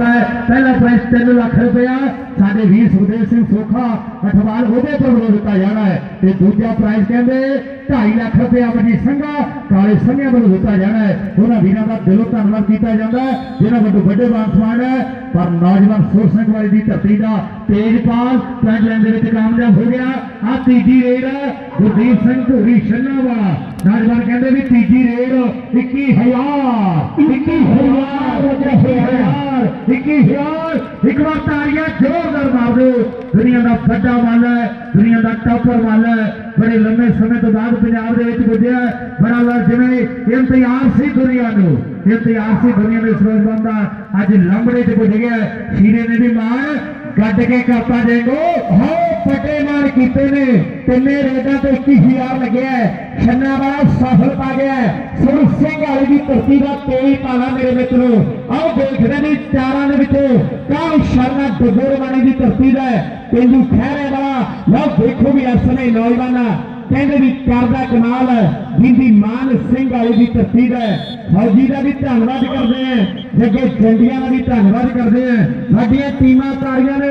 ਹੈ। ਪਹਿਲਾ ਪ੍ਰਾਈਜ਼ 3 ਲੱਖ ਰੁਪਇਆ, ਸਾਡੇ ਵੀਰ ਸੁਖਦੇਵ ਸਿੰਘ ਸੋਖਾ ਅਠਵਾਲ ਉਹਦੇ ਤੋਂ ਦਿੱਤਾ ਜਾਣਾ ਹੈ। ਤੇ ਦੂਜਾ ਪ੍ਰਾਈਜ਼ ਕਹਿੰਦੇ 2.5 ਲੱਖ ਰੁਪਇਆ ਵੱਡੀ ਸੰਘਾ ਕਾਲੇ ਸੰਘਿਆਂ ਵੱਲੋਂ ਦਿੱਤਾ ਜਾਣਾ ਹੈ। ਉਹਨਾਂ ਵੀਰਾਂ ਦਾ ਦਿਲੋਂ ਧੰਨਵਾਦ ਕੀਤਾ ਜਾਂਦਾ ਹੈ ਜਿਨ੍ਹਾਂ ਵੱਲੋਂ ਵੱਡੇ ਮਾਨਸਮਾਨ ਹੈ। ਪਰ ਨੌਜਵਾਨ ਸੁਰ ਸਿੰਘ ਵਾਲੀ ਦੀ ਧਰਤੀ ਦਾ ਤੇਜਪਾਲ ਪਿੰਡ ਦੇ ਵਿੱਚ ਕਾਮਯਾਬ ਹੋ ਗਿਆ। ਆ ਤੀਜੀ ਰੇਡ ਹੈ, ਗੁਰਦੀਪ ਸਿੰਘ ਧੂਰੀ ਛੰਨਾ ਵਾਲਾ ਨੌਜਵਾਨ ਕਹਿੰਦੇ ਵੀ ਤੀਜੀ ਰੇਡ 21000 21000 21000 21000 ਇੱਕ ਵਾਰ ਤਾੜੀਆਂ ਜ਼ੋਰਦਾਰ ਮਾਰ ਦਿਓ ਦੁਨੀਆ ਦਾ ਵੱਡਾ ਮਾਲ ਹੈ, ਦੁਨੀਆ ਦਾ ਟੌਪਰ ਮਾਲ ਹੈ। ਬੜੇ ਲੰਮੇ ਸਮੇਂ ਤੋਂ ਬਾਅਦ ਪੰਜਾਬ ਦੇ ਵਿੱਚ ਪੁੱਜਿਆ ਬੜਾ ਵਾ ਜਿਵੇਂ ਇੰਤਜ਼ਾਰ ਸੀ ਦੁਨੀਆ ਨੂੰ, ਇੰਤਜ਼ਾਰ ਸੀ ਦੁਨੀਆ ਨੂੰ ਇਸ ਰੋਜ਼ ਅੱਜ ਲੰਬੜੇ ਚ ਪੁੱਜ ਗਿਆ ਸ਼ੀਰੇ ਨੇ ਵੀ ਮਾਰ, ਗੱਡ ਕੇ ਕਰਤਾ ਜੇਗੋ ਹੋ! ਪਟੇ ਮਾਰ ਕੀਤੇ ਨੇ। ਤਿੰਨੇ ਰੇਡਾਂ ਤੇ 21000 ਲੱਗਿਆ ਹੈ। ਛੰਨਾ ਵਾਲਾ ਸਫਲ ਪਾ ਗਿਆ ਸੁਰ ਸਿੰਘ ਵਾਲੀ ਦੀ ਧਰਤੀ ਦਾ ਤੇਈ ਪਾਲਾ ਮੇਰੇ ਮਿੱਤਰੋ ਆਓ ਦੇਖਦੇ ਨੇ ਚਾਰਾਂ ਦੇ ਵਿੱਚੋਂ। ਕੌਣ ਸ਼ਰਨਾ ਡਗੋਰਵਾਨੀ ਦੀ ਧਰਤੀ ਦਾ ਹੈ। ਖਹਿਰੇ ਵਾਲਾ। ਲਓ ਦੇਖੋ ਵੀ ਇਸ ਸਮੇਂ ਨੌਜਵਾਨਾਂ ਕਹਿੰਦੇ ਵੀ ਕਰਦਾ ਕਮਾਲ ਹੈ। ਜਿੰਦੀ ਮਾਨ ਸਿੰਘ ਵਾਲੀ ਦੀ ਤਸਵੀਰ ਹੈ। ਫੌਜੀ ਦਾ ਵੀ ਧੰਨਵਾਦ ਕਰਦੇ ਆ ਜੱਗੇ ਜੰਡੀਆਂ ਦਾ ਵੀ ਧੰਨਵਾਦ ਕਰਦੇ ਆ ਸਾਡੀਆਂ ਟੀਮਾਂ ਤਾਰੀਆਂ ਨੇ।